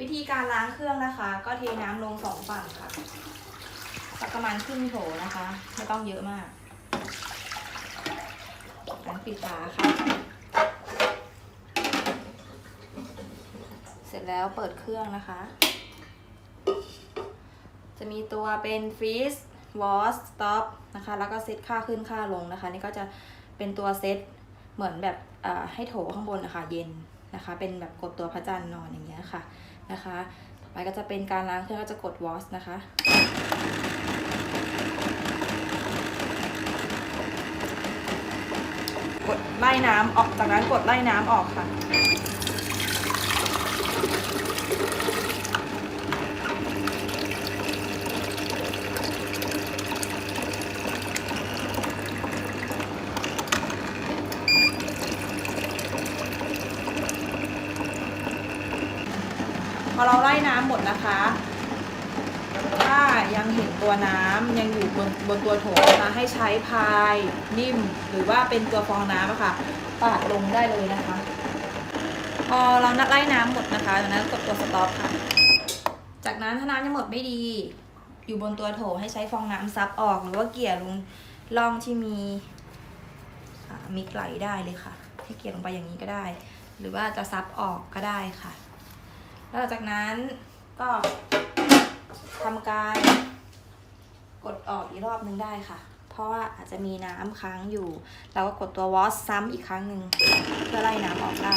วิธีการล้างเครื่องนะคะ ก็เทน้ำลงสองฝั่งค่ะสักประมาณครึ่งโถนะคะ ไม่ต้องเยอะมากการปิดฝาค่ะ เสร็จแล้วเปิดเครื่องนะคะ จะมีตัวเป็นฟรีซวอสสต็อปนะคะ แล้วก็เซตค่าขึ้นค่าลงนะคะ นี่ก็จะเป็นตัวเซตเหมือนแบบให้โถข้างบนนะคะ เย็นนะคะ เป็นแบบกดตัวพระจันทร์นอนอย่างเงี้ยค่ะ นะคะ ต่อไปก็จะเป็นการล้างเครื่องก็จะกดวอสนะคะกดไล่น้ำออกจากนั้นกดไล่น้ำออกค่ะ อเราไล่น้ำหมดนะคะ ถ้ายังเห็นตัวน้ำยังอยู่บนบนตัวโถนะให้ใช้พายนิ่ม หรือว่าเป็นตัวฟองน้ำอะค่ะปาดลงได้เลยนะคะ พอเรานัดไล่น้ำหมดนะคะจากนั้นกดตัวสต็อปค่ะ จากนั้นถ้าน้ำยังหมดไม่ดี อยู่บนตัวโถให้ใช้ฟองน้ำซับออกหรือว่าเกี่ยลงร่องที่มีมิกไหลได้เลยค่ะ ให้เกี่ยลงไปอย่างนี้ก็ได้ หรือว่าจะซับออกก็ได้ค่ะ แล้วหลังจากนั้นก็ทำการกดออกอีกรอบนึงได้ค่ะ เพราะว่าอาจจะมีน้ำค้างอยู่ เราก็กดตัววอสซ้ำอีกครั้งหนึ่งเพื่อไล่น้ำออกได้